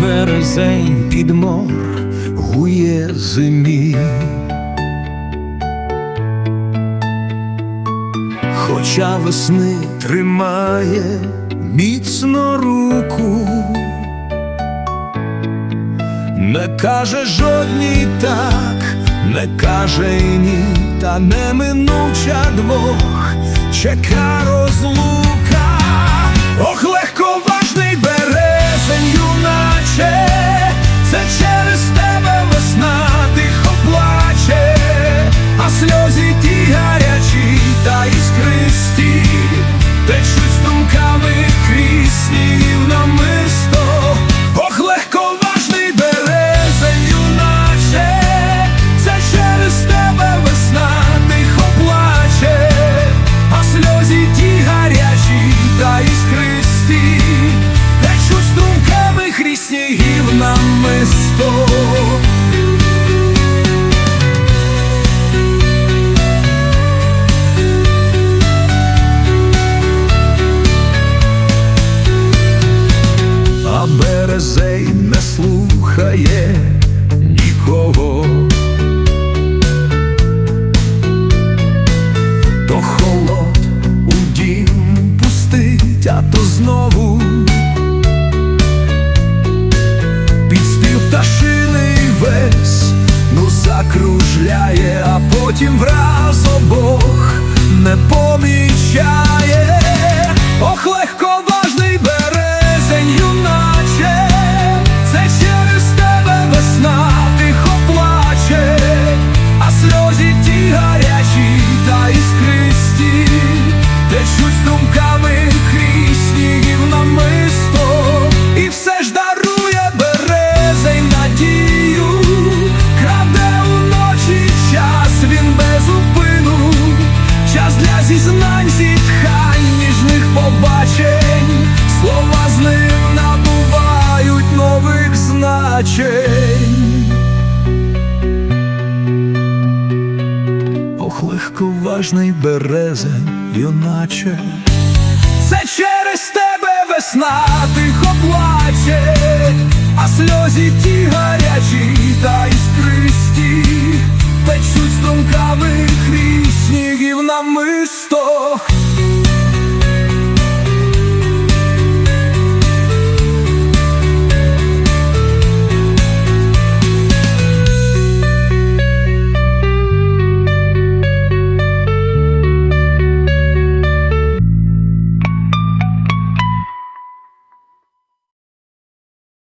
березень підмор гує зимі. Хоча весни тримає міцно руку, не каже жодній так, не каже й ні, та неминуча двох чека розлука. Ох, легковажний нікого. То холод у дім пустить, а то знову підспів пташиний весь ну закружляє, а потім враз обох не помічає. Зізнань, зітхань, ніжних побачень, слова з ним набувають нових значень. Ох, легковажний березень, юначе. Це через тебе весна тихо плаче, а сльози ті гарячі та іскристі, течуть струмками крізь снігів Cristo.